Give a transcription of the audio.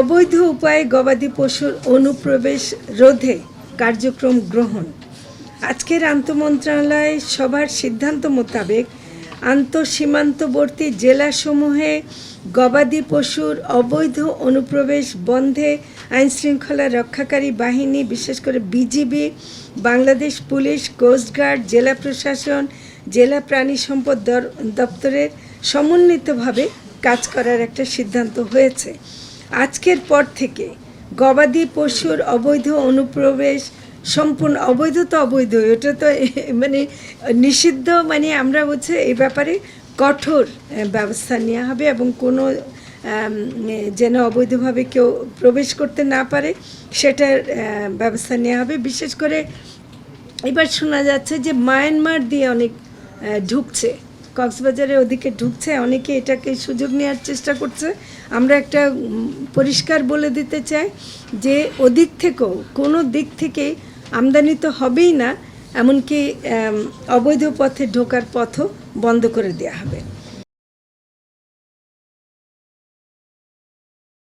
অবৈধ উপায়ে গবাদি পশুর অনুপ্রবেশ রোধে কার্যক্রম গ্রহণ। আজকের আন্তমন্ত্রণালয় সভার সিদ্ধান্ত মোতাবেক আন্তঃসীমান্তবর্তী জেলাসমূহে গবাদি পশুর অবৈধ অনুপ্রবেশ বন্ধে আইনশৃঙ্খলা রক্ষাকারী বাহিনী, বিশেষ করে বিজিবি, বাংলাদেশ পুলিশ কোস্টগার্ড জেলা প্রশাসন, জেলা প্রাণী সম্পদ দপ্তরের সমন্বিতভাবে কাজ করার একটা সিদ্ধান্ত হয়েছে। আজকের পর থেকে গবাদি পশুর অবৈধ অনুপ্রবেশ সম্পূর্ণ অবৈধ তো অবৈধ, এটা তো মানে নিষিদ্ধ মানে আমরা হচ্ছে এই ব্যাপারে কঠোর ব্যবস্থা নেওয়া হবে এবং কোনো যেন অবৈধভাবে কেউ প্রবেশ করতে না পারে, সেটার ব্যবস্থা নেওয়া হবে। বিশেষ করে এবার শোনা যাচ্ছে যে মায়ানমার দিয়ে অনেক ঢুকছে। কক্সবাজারের ওদিকে ঢুকছে, অনেকে এটাকে সুযোগ নেওয়ার চেষ্টা করছে। আমরা একটা পরিষ্কার বলে দিতে চাই যে ওদিক থেকেও, কোনো দিক থেকে আমদানি তো হবেই না, এমনকি অবৈধ পথে ঢোকার পথও বন্ধ করে দেওয়া হবে।